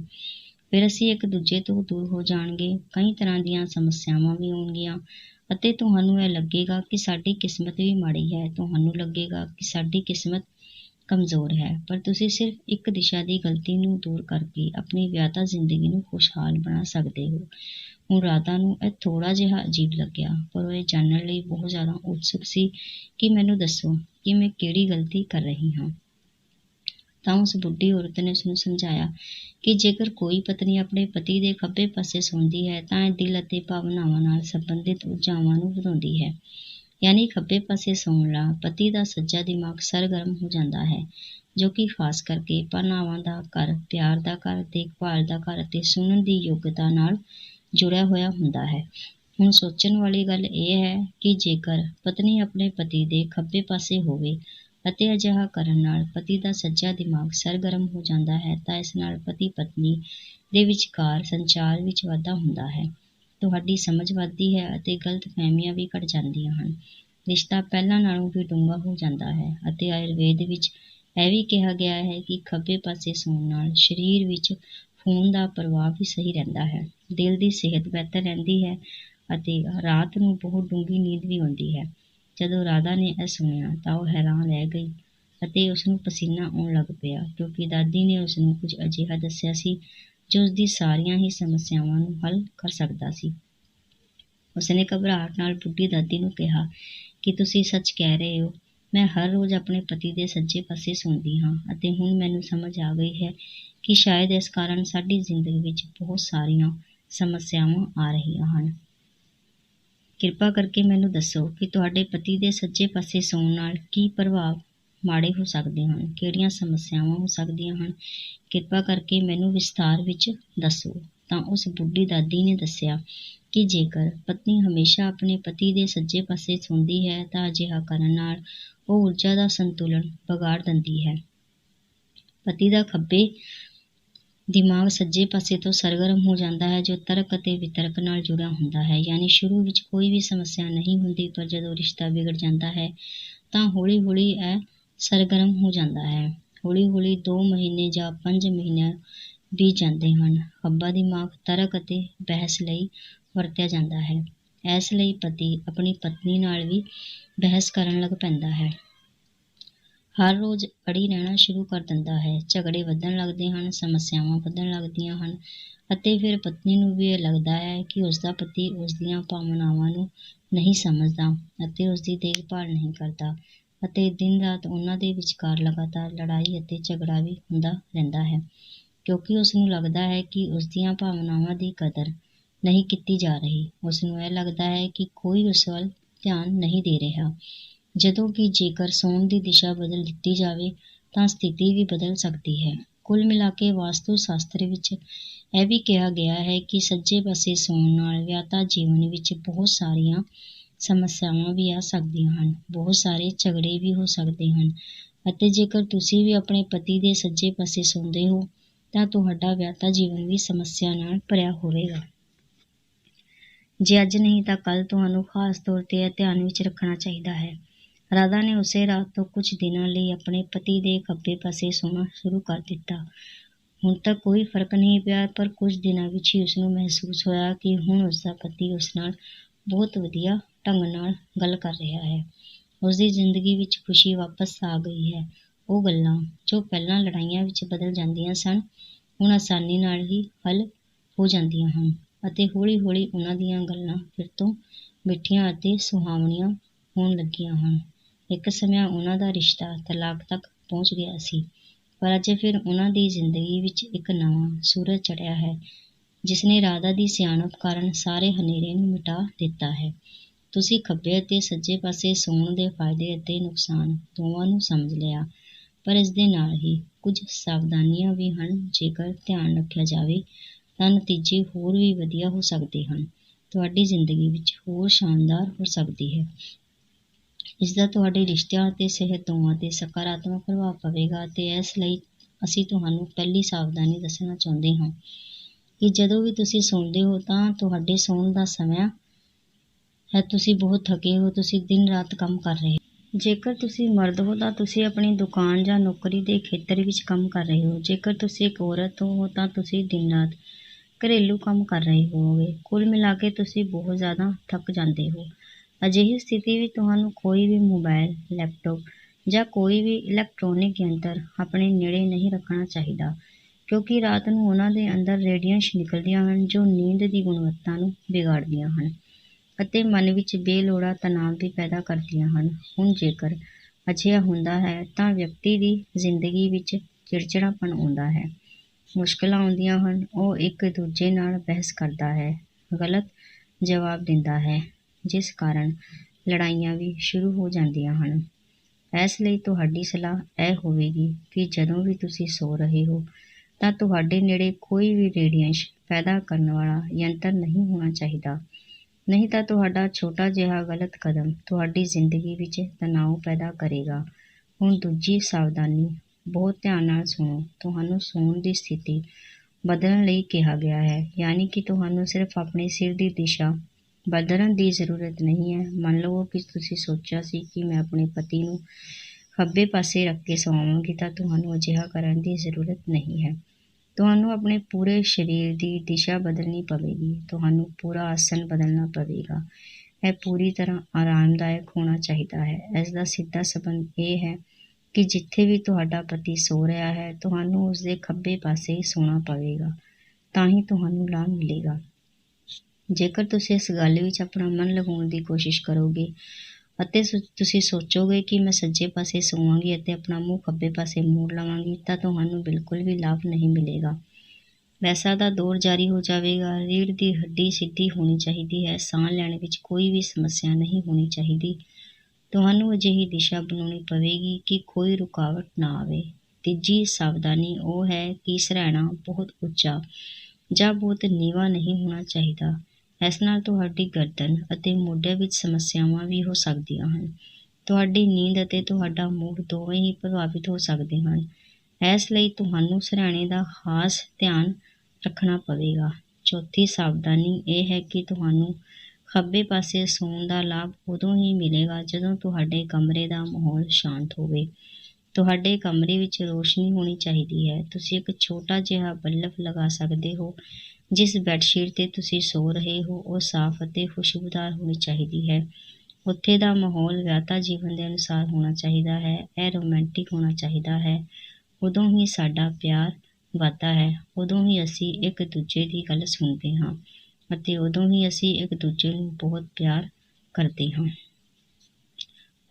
ਫਿਰ ਅਸੀਂ ਇੱਕ ਦੂਜੇ ਤੋਂ ਦੂਰ ਹੋ ਜਾਣਗੇ। ਕਈ ਤਰ੍ਹਾਂ ਦੀਆਂ ਸਮੱਸਿਆਵਾਂ ਵੀ ਆਉਣਗੀਆਂ ਅਤੇ ਤੁਹਾਨੂੰ ਇਹ ਲੱਗੇਗਾ ਕਿ ਸਾਡੀ ਕਿਸਮਤ ਵੀ ਮਾੜੀ ਹੈ। ਤੁਹਾਨੂੰ ਲੱਗੇਗਾ ਕਿ ਸਾਡੀ ਕਿਸਮਤ ਕਮਜ਼ੋਰ ਹੈ। ਪਰ ਤੁਸੀਂ ਸਿਰਫ ਇੱਕ ਦਿਸ਼ਾ ਦੀ ਗਲਤੀ ਨੂੰ ਦੂਰ ਕਰਕੇ ਆਪਣੀ ਵਿਆਹਤਾ ਜ਼ਿੰਦਗੀ ਨੂੰ ਖੁਸ਼ਹਾਲ ਬਣਾ ਸਕਦੇ ਹੋ। ਹੁਣ ਰਾਧਾ ਨੂੰ ਇਹ ਥੋੜ੍ਹਾ ਜਿਹਾ ਅਜੀਬ ਲੱਗਿਆ, ਪਰ ਉਹ ਇਹ ਜਾਣਨ ਲਈ ਬਹੁਤ ਜ਼ਿਆਦਾ ਉਤਸੁਕ ਸੀ ਕਿ ਮੈਨੂੰ ਦੱਸੋ ਕਿ ਮੈਂ ਕਿਹੜੀ ਗਲਤੀ ਕਰ ਰਹੀ ਹਾਂ। ਤਾਂ ਉਸ ਬੁੱਢੀ ਔਰਤ ਨੇ ਉਸਨੂੰ ਸਮਝਾਇਆ ਕਿ ਜੇਕਰ ਕੋਈ ਪਤਨੀ ਆਪਣੇ ਪਤੀ ਦੇ ਖੱਬੇ ਪਾਸੇ ਸੌਂਦੀ ਹੈ, ਤਾਂ ਇਹ ਦਿਲ ਅਤੇ ਭਾਵਨਾਵਾਂ ਨਾਲ ਸੰਬੰਧਿਤ ਊਰਜਾਵਾਂ ਨੂੰ ਵਧਾਉਂਦੀ ਹੈ। ਯਾਨੀ ਖੱਬੇ ਪਾਸੇ ਸੌਣ ਨਾਲ ਪਤੀ ਦਾ ਸੱਜਾ ਦਿਮਾਗ ਸਰਗਰਮ ਹੋ ਜਾਂਦਾ ਹੈ, ਜੋ ਕਿ ਖਾਸ ਕਰਕੇ ਭਾਵਨਾਵਾਂ ਦਾ ਘਰ, ਪਿਆਰ ਦਾ ਘਰ, ਦੇਖਭਾਲ ਦਾ ਘਰ ਅਤੇ ਸੁਣਨ ਦੀ ਯੋਗਤਾ ਨਾਲ ਜੁੜਿਆ ਹੋਇਆ ਹੁੰਦਾ ਹੈ। ਹੁਣ ਸੋਚਣ ਵਾਲੀ ਗੱਲ ਇਹ ਹੈ ਕਿ ਜੇਕਰ ਪਤਨੀ ਆਪਣੇ ਪਤੀ ਦੇ ਖੱਬੇ ਪਾਸੇ ਹੋਵੇ ਅਤੇ ਅਜਿਹਾ ਕਰਨ ਨਾਲ ਪਤੀ ਦਾ ਸੱਜਾ ਦਿਮਾਗ ਸਰਗਰਮ ਹੋ ਜਾਂਦਾ ਹੈ, ਤਾਂ ਇਸ ਨਾਲ ਪਤੀ ਪਤਨੀ ਦੇ ਵਿਚਕਾਰ ਸੰਚਾਰ ਵਿੱਚ ਵਾਧਾ ਹੁੰਦਾ ਹੈ। ਤੁਹਾਡੀ ਸਮਝ ਵੱਧਦੀ ਹੈ ਅਤੇ ਗਲਤ ਫਹਿਮੀਆਂ ਵੀ ਘਟ ਜਾਂਦੀਆਂ ਹਨ। ਰਿਸ਼ਤਾ ਪਹਿਲਾਂ ਨਾਲੋਂ ਵੀ ਡੂੰਘਾ ਹੋ ਜਾਂਦਾ ਹੈ ਅਤੇ ਆਯੁਰਵੇਦ ਵਿੱਚ ਇਹ ਵੀ ਕਿਹਾ ਗਿਆ ਹੈ ਕਿ ਖੱਬੇ ਪਾਸੇ ਸੌਣ ਨਾਲ ਸਰੀਰ ਵਿੱਚ ਖੂਨ ਦਾ ਪ੍ਰਵਾਹ ਵੀ ਸਹੀ ਰਹਿੰਦਾ ਹੈ। ਦਿਲ ਦੀ ਸਿਹਤ ਬਿਹਤਰ ਰਹਿੰਦੀ ਹੈ ਅਤੇ ਰਾਤ ਨੂੰ ਬਹੁਤ ਡੂੰਘੀ ਨੀਂਦ ਵੀ ਆਉਂਦੀ ਹੈ। ਜਦੋਂ ਰਾਧਾ ਨੇ ਇਹ ਸੁਣਿਆ ਤਾਂ ਉਹ ਹੈਰਾਨ ਰਹਿ ਗਈ ਅਤੇ ਉਸਨੂੰ ਪਸੀਨਾ ਆਉਣ ਲੱਗ ਪਿਆ ਕਿਉਂਕਿ ਦਾਦੀ ਨੇ ਉਸਨੂੰ ਕੁਝ ਅਜਿਹਾ ਦੱਸਿਆ ਸੀ ਜੋ ਉਸਦੀ ਸਾਰੀਆਂ ਹੀ ਸਮੱਸਿਆਵਾਂ ਨੂੰ ਹੱਲ ਕਰ ਸਕਦਾ ਸੀ। ਉਸਨੇ ਘਬਰਾਹਟ ਨਾਲ ਬੁੱਢੀ ਦਾਦੀ ਨੂੰ ਕਿਹਾ, ਕਿ ਤੁਸੀਂ ਸੱਚ ਕਹਿ ਰਹੇ ਹੋ? ਮੈਂ ਹਰ ਰੋਜ਼ ਆਪਣੇ ਪਤੀ ਦੇ ਸੱਜੇ ਪਾਸੇ ਸੌਂਦੀ ਹਾਂ ਅਤੇ ਹੁਣ ਮੈਨੂੰ ਸਮਝ ਆ ਗਈ ਹੈ ਕਿ ਸ਼ਾਇਦ ਇਸ ਕਾਰਨ ਸਾਡੀ ਜ਼ਿੰਦਗੀ ਵਿੱਚ ਬਹੁਤ ਸਾਰੀਆਂ ਸਮੱਸਿਆਵਾਂ ਆ ਰਹੀਆਂ ਹਨ। ਕਿਰਪਾ ਕਰਕੇ ਮੈਨੂੰ ਦੱਸੋ ਕਿ ਤੁਹਾਡੇ ਪਤੀ ਦੇ ਸੱਜੇ ਪਾਸੇ ਸੌਣ ਨਾਲ ਕੀ ਪ੍ਰਭਾਵ ਮਾੜੇ ਹੋ ਸਕਦੇ ਹਨ, ਕਿਹੜੀਆਂ ਸਮੱਸਿਆਵਾਂ ਹੋ ਸਕਦੀਆਂ ਹਨ? ਕਿਰਪਾ ਕਰਕੇ ਮੈਨੂੰ ਵਿਸਥਾਰ ਵਿੱਚ ਦੱਸੋ। ਤਾਂ ਉਸ ਬੁੱਢੀ ਦਾਦੀ ਨੇ ਦੱਸਿਆ ਕਿ ਜੇਕਰ ਪਤਨੀ ਹਮੇਸ਼ਾ ਆਪਣੇ ਪਤੀ ਦੇ ਸੱਜੇ ਪਾਸੇ ਸੌਂਦੀ ਹੈ, ਤਾਂ ਅਜਿਹਾ ਕਰਨ ਨਾਲ ਉਹ ਊਰਜਾ ਦਾ ਸੰਤੁਲਨ ਵਿਗਾੜ ਦਿੰਦੀ ਹੈ। ਪਤੀ ਦਾ ਖੱਬੇ ਦਿਮਾਗ ਸੱਜੇ ਪਾਸੇ ਤੋਂ ਸਰਗਰਮ ਹੋ ਜਾਂਦਾ ਹੈ, ਜੋ ਤਰਕ ਅਤੇ ਵਿਤਰਕ ਨਾਲ ਜੁੜਿਆ ਹੁੰਦਾ ਹੈ। ਯਾਨੀ ਸ਼ੁਰੂ ਵਿੱਚ ਕੋਈ ਵੀ ਸਮੱਸਿਆ ਨਹੀਂ ਹੁੰਦੀ, ਪਰ ਜਦੋਂ ਰਿਸ਼ਤਾ ਵਿਗੜ ਜਾਂਦਾ ਹੈ, ਤਾਂ ਹੌਲੀ ਹੌਲੀ ਇਹ ਸਰਗਰਮ ਹੋ ਜਾਂਦਾ ਹੈ। ਹੌਲੀ ਹੌਲੀ 2 ਮਹੀਨੇ ਜਾਂ 5 ਮਹੀਨੇ ਬੀਤ ਜਾਂਦੇ ਹਨ। ਖੱਬਾ ਦਿਮਾਗ ਤਰਕ ਅਤੇ ਬਹਿਸ ਲਈ ਵਰਤਿਆ ਜਾਂਦਾ ਹੈ। ਇਸ ਲਈ ਪਤੀ ਆਪਣੀ ਪਤਨੀ ਨਾਲ ਵੀ ਬਹਿਸ ਕਰਨ ਲੱਗ ਪੈਂਦਾ ਹੈ। ਹਰ ਰੋਜ਼ ਅੜੀ ਰਹਿਣਾ ਸ਼ੁਰੂ ਕਰ ਦਿੰਦਾ ਹੈ। ਝਗੜੇ ਵਧਣ ਲੱਗਦੇ ਹਨ, ਸਮੱਸਿਆਵਾਂ ਵਧਣ ਲੱਗਦੀਆਂ ਹਨ ਅਤੇ ਫਿਰ ਪਤਨੀ ਨੂੰ ਵੀ ਇਹ ਲੱਗਦਾ ਹੈ ਕਿ ਉਸ ਦਾ ਪਤੀ ਉਸ ਦੀਆਂ ਭਾਵਨਾਵਾਂ ਨੂੰ ਨਹੀਂ ਸਮਝਦਾ ਅਤੇ ਉਸ ਦੀ ਦੇਖਭਾਲ ਨਹੀਂ ਕਰਦਾ ਅਤੇ ਦਿਨ ਰਾਤ ਉਹਨਾਂ ਦੇ ਵਿਚਕਾਰ ਲਗਾਤਾਰ ਲੜਾਈ ਅਤੇ ਝਗੜਾ ਵੀ ਹੁੰਦਾ ਰਹਿੰਦਾ ਹੈ ਕਿਉਂਕਿ ਉਸ ਨੂੰ ਲੱਗਦਾ ਹੈ ਕਿ ਉਸ ਦੀਆਂ ਭਾਵਨਾਵਾਂ ਦੀ ਕਦਰ ਨਹੀਂ ਕੀਤੀ ਜਾ ਰਹੀ। ਉਸ ਨੂੰ ਇਹ ਲੱਗਦਾ ਹੈ ਕਿ ਕੋਈ ਉਸ ਵੱਲ ਧਿਆਨ ਨਹੀਂ ਦੇ ਰਿਹਾ। ਜਦੋਂ ਕਿ ਜੇਕਰ ਸੌਣ ਦੀ ਦਿਸ਼ਾ ਬਦਲ ਦਿੱਤੀ ਜਾਵੇ, ਤਾਂ ਸਥਿਤੀ ਵੀ ਬਦਲ ਸਕਦੀ ਹੈ। ਕੁੱਲ ਮਿਲਾ ਕੇ ਵਾਸਤੂ ਸ਼ਾਸਤਰ ਵਿੱਚ ਇਹ ਵੀ ਕਿਹਾ ਗਿਆ ਹੈ ਕਿ ਸੱਜੇ ਪਾਸੇ ਸੌਣ ਨਾਲ ਵਿਆਹਤਾ ਜੀਵਨ ਵਿੱਚ ਬਹੁਤ ਸਾਰੀਆਂ ਸਮੱਸਿਆਵਾਂ ਵੀ ਆ ਸਕਦੀਆਂ ਹਨ। ਬਹੁਤ ਸਾਰੇ ਝਗੜੇ ਵੀ ਹੋ ਸਕਦੇ ਹਨ। ਅਤੇ ਜੇਕਰ ਤੁਸੀਂ ਵੀ ਆਪਣੇ ਪਤੀ ਦੇ ਸੱਜੇ ਪਾਸੇ ਸੌਂਦੇ ਹੋ, ਤਾਂ ਤੁਹਾਡਾ ਵਿਆਹਤਾ ਜੀਵਨ ਵੀ ਸਮੱਸਿਆ ਨਾਲ ਭਰਿਆ ਹੋਵੇਗਾ। ਜੇ ਅੱਜ ਨਹੀਂ, ਤਾਂ ਕੱਲ ਤੁਹਾਨੂੰ ਖਾਸ ਤੌਰ ਤੇ ਇਹ ਧਿਆਨ ਵਿੱਚ ਰੱਖਣਾ ਚਾਹੀਦਾ ਹੈ। ਰਾਧਾ ਨੇ ਉਸੇ ਰਾਤ ਤੋਂ ਕੁਝ ਦਿਨਾਂ ਲਈ ਆਪਣੇ ਪਤੀ ਦੇ ਖੱਬੇ ਪਾਸੇ ਸੌਣਾ ਸ਼ੁਰੂ ਕਰ ਦਿੱਤਾ। ਹੁਣ ਤੱਕ ਕੋਈ ਫ਼ਰਕ ਨਹੀਂ ਪਿਆ, ਪਰ ਕੁਝ ਦਿਨਾਂ ਵਿੱਚ ਹੀ ਉਸਨੂੰ ਮਹਿਸੂਸ ਹੋਇਆ ਕਿ ਹੁਣ ਉਸਦਾ ਪਤੀ ਉਸ ਨਾਲ ਬਹੁਤ ਵਧੀਆ ਢੰਗ ਨਾਲ ਗੱਲ ਕਰ ਰਿਹਾ ਹੈ। ਉਸਦੀ ਜ਼ਿੰਦਗੀ ਵਿੱਚ ਖੁਸ਼ੀ ਵਾਪਸ ਆ ਗਈ ਹੈ। ਉਹ ਗੱਲਾਂ ਜੋ ਪਹਿਲਾਂ ਲੜਾਈਆਂ ਵਿੱਚ ਬਦਲ ਜਾਂਦੀਆਂ ਸਨ, ਹੁਣ ਆਸਾਨੀ ਨਾਲ ਹੀ ਹੱਲ ਹੋ ਜਾਂਦੀਆਂ ਹਨ ਅਤੇ ਹੌਲੀ-ਹੌਲੀ ਉਹਨਾਂ ਦੀਆਂ ਗੱਲਾਂ ਫਿਰ ਤੋਂ ਮਿੱਠੀਆਂ ਅਤੇ ਸੁਹਾਵਣੀਆਂ ਹੋਣ ਲੱਗੀਆਂ ਹਨ। ਇੱਕ ਸਮਾਂ ਉਹਨਾਂ ਦਾ ਰਿਸ਼ਤਾ ਤਲਾਕ ਤੱਕ ਪਹੁੰਚ ਗਿਆ ਸੀ, ਪਰ ਅੱਜ ਫਿਰ ਉਹਨਾਂ ਦੀ ਜ਼ਿੰਦਗੀ ਵਿੱਚ ਇੱਕ ਨਵਾਂ ਸੂਰਜ ਚੜ੍ਹਿਆ ਹੈ ਜਿਸ ਨੇ ਰਾਧਾ ਦੀ ਸਿਆਣਪ ਕਾਰਨ ਸਾਰੇ ਹਨੇਰੇ ਨੂੰ ਮਿਟਾ ਦਿੱਤਾ ਹੈ। ਤੁਸੀਂ ਖੱਬੇ ਅਤੇ ਸੱਜੇ ਪਾਸੇ ਸੌਣ ਦੇ ਫਾਇਦੇ ਅਤੇ ਨੁਕਸਾਨ ਦੋਵਾਂ ਨੂੰ ਸਮਝ ਲਿਆ, ਪਰ ਇਸ ਦੇ ਨਾਲ ਹੀ ਕੁਝ ਸਾਵਧਾਨੀਆਂ ਵੀ ਹਨ। ਜੇਕਰ ਧਿਆਨ ਰੱਖਿਆ ਜਾਵੇ, ਤਾਂ ਨਤੀਜੇ ਹੋਰ ਵੀ ਵਧੀਆ ਹੋ ਸਕਦੇ ਹਨ। ਤੁਹਾਡੀ ਜ਼ਿੰਦਗੀ ਵਿੱਚ ਹੋਰ ਸ਼ਾਨਦਾਰ ਹੋ ਸਕਦੀ ਹੈ। ਇਸ ਦਾ ਤੁਹਾਡੇ ਰਿਸ਼ਤਿਆਂ ਅਤੇ ਸਿਹਤ ਦੋਵਾਂ 'ਤੇ ਸਕਾਰਾਤਮਕ ਪ੍ਰਭਾਵ ਪਵੇਗਾ ਅਤੇ ਇਸ ਲਈ ਅਸੀਂ ਤੁਹਾਨੂੰ ਪਹਿਲੀ ਸਾਵਧਾਨੀ ਦੱਸਣਾ ਚਾਹੁੰਦੇ ਹਾਂ ਕਿ ਜਦੋਂ ਵੀ ਤੁਸੀਂ ਸੌਂਦੇ ਹੋ ਤਾਂ ਤੁਹਾਡੇ ਸੌਣ ਦਾ ਸਮਾਂ ਹੈ। ਤੁਸੀਂ ਬਹੁਤ ਥੱਕੇ ਹੋ, ਤੁਸੀਂ ਦਿਨ ਰਾਤ ਕੰਮ ਕਰ ਰਹੇ ਹੋ। ਜੇਕਰ ਤੁਸੀਂ ਮਰਦ ਹੋ ਤਾਂ ਤੁਸੀਂ ਆਪਣੀ ਦੁਕਾਨ ਜਾਂ ਨੌਕਰੀ ਦੇ ਖੇਤਰ ਵਿੱਚ ਕੰਮ ਕਰ ਰਹੇ ਹੋ। ਜੇਕਰ ਤੁਸੀਂ ਇੱਕ ਔਰਤ ਹੋ ਤਾਂ ਤੁਸੀਂ ਦਿਨ ਰਾਤ ਘਰੇਲੂ ਕੰਮ ਕਰ ਰਹੇ ਹੋਵੋਗੇ। ਕੁੱਲ ਮਿਲਾ ਕੇ ਤੁਸੀਂ ਬਹੁਤ ਜ਼ਿਆਦਾ ਥੱਕ ਜਾਂਦੇ ਹੋ। ਅਜਿਹੀ ਸਥਿਤੀ ਵਿੱਚ ਤੁਹਾਨੂੰ ਕੋਈ ਵੀ ਮੋਬਾਈਲ ਲੈਪਟਾਪ ਜਾਂ ਕੋਈ ਵੀ ਇਲੈਕਟ੍ਰੋਨਿਕ ਯੰਤਰ ਆਪਣੇ ਨੇੜੇ ਨਹੀਂ ਰੱਖਣਾ ਚਾਹੀਦਾ, ਕਿਉਂਕਿ ਰਾਤ ਨੂੰ ਉਹਨਾਂ ਦੇ ਅੰਦਰ ਰੇਡੀਏਸ਼ਨ ਨਿਕਲਦੀਆਂ ਹਨ ਜੋ ਨੀਂਦ ਦੀ ਗੁਣਵੱਤਾ ਨੂੰ ਵਿਗਾੜਦੀਆਂ ਹਨ ਅਤੇ ਮਨ ਵਿੱਚ ਬੇਲੋੜਾ ਤਣਾਅ ਵੀ ਪੈਦਾ ਕਰਦੀਆਂ ਹਨ। ਹੁਣ ਜੇਕਰ ਅਜਿਹਾ ਹੁੰਦਾ ਹੈ ਤਾਂ ਵਿਅਕਤੀ ਦੀ ਜ਼ਿੰਦਗੀ ਵਿੱਚ ਚਿੜਚਿੜਾਪਣ ਆਉਂਦਾ ਹੈ। ਮੁਸ਼ਕਲਾਂ ਆਉਂਦੀਆਂ ਹਨ, ਉਹ ਇੱਕ ਦੂਜੇ ਨਾਲ ਬਹਿਸ ਕਰਦਾ ਹੈ, ਗਲਤ ਜਵਾਬ ਦਿੰਦਾ ਹੈ। ਜਿਸ ਕਾਰਨ ਲੜਾਈਆਂ ਵੀ ਸ਼ੁਰੂ ਹੋ ਜਾਂਦੀਆਂ ਹਨ। ਇਸ ਲਈ ਤੁਹਾਡੀ ਸਲਾਹ ਇਹ ਹੋਵੇਗੀ ਕਿ ਜਦੋਂ ਵੀ ਤੁਸੀਂ ਸੋ ਰਹੇ ਹੋ, ਤਾਂ ਤੁਹਾਡੇ ਨੇੜੇ ਕੋਈ ਵੀ ਰੇਡੀਏਸ਼ਨ ਪੈਦਾ ਕਰਨ ਵਾਲਾ ਯੰਤਰ ਨਹੀਂ ਹੋਣਾ ਚਾਹੀਦਾ। ਨਹੀਂ ਤਾਂ ਤੁਹਾਡਾ ਛੋਟਾ ਜਿਹਾ ਗਲਤ ਕਦਮ ਤੁਹਾਡੀ ਜ਼ਿੰਦਗੀ ਵਿੱਚ ਤਣਾਅ ਪੈਦਾ ਕਰੇਗਾ। ਹੁਣ ਦੂਜੀ ਸਾਵਧਾਨੀ ਬਹੁਤ ਧਿਆਨ ਨਾਲ ਸੁਣੋ। ਤੁਹਾਨੂੰ ਸੌਣ ਦੀ ਸਥਿਤੀ ਬਦਲਣ ਲਈ ਕਿਹਾ ਗਿਆ ਹੈ, ਯਾਨੀ ਕਿ ਤੁਹਾਨੂੰ ਸਿਰਫ ਆਪਣੇ ਸਿਰ ਦੀ ਦਿਸ਼ਾ ਬਦਲਣ ਦੀ ਜ਼ਰੂਰਤ ਨਹੀਂ ਹੈ। ਮੰਨ ਲਵੋ ਕਿ ਤੁਸੀਂ ਸੋਚਿਆ ਸੀ ਕਿ ਮੈਂ ਆਪਣੇ ਪਤੀ ਨੂੰ ਖੱਬੇ ਪਾਸੇ ਰੱਖ ਕੇ ਸੌਵਾਂਗੀ ਤਾਂ ਤੁਹਾਨੂੰ ਅਜਿਹਾ ਕਰਨ ਦੀ ਜ਼ਰੂਰਤ ਨਹੀਂ ਹੈ। ਤੁਹਾਨੂੰ ਆਪਣੇ ਪੂਰੇ ਸਰੀਰ ਦੀ ਦਿਸ਼ਾ ਬਦਲਣੀ ਪਵੇਗੀ। ਤੁਹਾਨੂੰ ਪੂਰਾ ਆਸਨ ਬਦਲਣਾ ਪਵੇਗਾ। ਇਹ ਪੂਰੀ ਤਰ੍ਹਾਂ ਆਰਾਮਦਾਇਕ ਹੋਣਾ ਚਾਹੀਦਾ ਹੈ। ਇਸ ਦਾ ਸਿੱਧਾ ਸਬੰਧ ਇਹ ਹੈ ਕਿ ਜਿੱਥੇ ਵੀ ਤੁਹਾਡਾ ਪਤੀ ਸੋ ਰਿਹਾ ਹੈ, ਤੁਹਾਨੂੰ ਉਸ ਦੇ ਖੱਬੇ ਪਾਸੇ ਹੀ ਸੌਣਾ ਪਵੇਗਾ। ਤਾਂ ਹੀ ਤੁਹਾਨੂੰ ਲਾਭ ਮਿਲੇਗਾ। ਜੇਕਰ ਤੁਸੀਂ ਇਸ ਗੱਲ ਵਿੱਚ ਆਪਣਾ ਮਨ ਲਗਾਉਣ ਦੀ ਕੋਸ਼ਿਸ਼ ਕਰੋਗੇ ਅਤੇ ਤੁਸੀਂ ਸੋਚੋਗੇ ਕਿ ਮੈਂ ਸੱਜੇ ਪਾਸੇ ਸੋਵਾਂਗੀ ਅਤੇ ਆਪਣਾ ਮੂੰਹ ਖੱਬੇ ਪਾਸੇ ਮੋੜ ਲਵਾਂਗੀ, ਤਾਂ ਤੁਹਾਨੂੰ ਬਿਲਕੁਲ ਵੀ ਲਾਭ ਨਹੀਂ ਮਿਲੇਗਾ। ਵੈਸਾ ਦਾ ਦੌਰ ਜਾਰੀ ਹੋ ਜਾਵੇਗਾ ਰੀੜ ਦੀ ਹੱਡੀ ਸਿੱਧੀ ਹੋਣੀ ਚਾਹੀਦੀ ਹੈ, ਸਾਹ ਲੈਣ ਵਿੱਚ ਕੋਈ ਵੀ ਸਮੱਸਿਆ ਨਹੀਂ ਹੋਣੀ ਚਾਹੀਦੀ। ਤੁਹਾਨੂੰ ਅਜਿਹੀ ਦਿਸ਼ਾ ਬਣਾਉਣੀ ਪਵੇਗੀ ਕਿ ਕੋਈ ਰੁਕਾਵਟ ਨਾ ਆਵੇ। ਤੀਜੀ ਸਾਵਧਾਨੀ ਉਹ ਹੈ ਕਿ ਸਰਾਣਾ ਬਹੁਤ ਉੱਚਾ ਜਾਂ ਬਹੁਤ ਨੀਵਾ ਨਹੀਂ ਹੋਣਾ ਚਾਹੀਦਾ। ਇਸ ਨਾਲ ਤੁਹਾਡੀ ਗਰਦਨ ਅਤੇ ਮੋਢੇ ਵਿੱਚ ਸਮੱਸਿਆਵਾਂ ਵੀ ਹੋ ਸਕਦੀਆਂ ਹਨ। ਤੁਹਾਡੀ ਨੀਂਦ ਅਤੇ ਤੁਹਾਡਾ ਮੂਡ ਦੋਵੇਂ ਹੀ ਪ੍ਰਭਾਵਿਤ ਹੋ ਸਕਦੇ ਹਨ। ਇਸ ਲਈ ਤੁਹਾਨੂੰ ਸਰਾਣੇ ਦਾ ਖਾਸ ਧਿਆਨ ਰੱਖਣਾ ਪਵੇਗਾ। ਚੌਥੀ ਸਾਵਧਾਨੀ ਇਹ ਹੈ ਕਿ ਤੁਹਾਨੂੰ ਖੱਬੇ ਪਾਸੇ ਸੌਣ ਦਾ ਲਾਭ ਉਦੋਂ ਹੀ ਮਿਲੇਗਾ ਜਦੋਂ ਤੁਹਾਡੇ ਕਮਰੇ ਦਾ ਮਾਹੌਲ ਸ਼ਾਂਤ ਹੋਵੇ। ਤੁਹਾਡੇ ਕਮਰੇ ਵਿੱਚ ਰੋਸ਼ਨੀ ਹੋਣੀ ਚਾਹੀਦੀ ਹੈ। ਤੁਸੀਂ ਇੱਕ ਛੋਟਾ ਜਿਹਾ ਬਲਬ ਲਗਾ ਸਕਦੇ ਹੋ ਜਿਸ ਬੈੱਡਸ਼ੀਟ ਤੇ ਤੁਸੀਂ ਸੋ ਰਹੇ ਹੋ, ਉਹ ਸਾਫ਼ ਅਤੇ ਖੁਸ਼ਬੂਦਾਰ ਹੋਣੀ ਚਾਹੀਦੀ ਹੈ। ਉੱਥੇ ਦਾ ਮਾਹੌਲ ਵਿਆਹਤਾ ਜੀਵਨ ਦੇ ਅਨੁਸਾਰ ਹੋਣਾ ਚਾਹੀਦਾ ਹੈ, ਇਹ ਰੋਮਾਂਟਿਕ ਹੋਣਾ ਚਾਹੀਦਾ ਹੈ। ਉਦੋਂ ਹੀ ਸਾਡਾ ਪਿਆਰ ਵੱਧਦਾ ਹੈ, ਉਦੋਂ ਹੀ ਅਸੀਂ ਇੱਕ ਦੂਜੇ ਦੀ ਗੱਲ ਸੁਣਦੇ ਹਾਂ ਅਤੇ ਉਦੋਂ ਹੀ ਅਸੀਂ ਇੱਕ ਦੂਜੇ ਨੂੰ ਬਹੁਤ ਪਿਆਰ ਕਰਦੇ ਹਾਂ।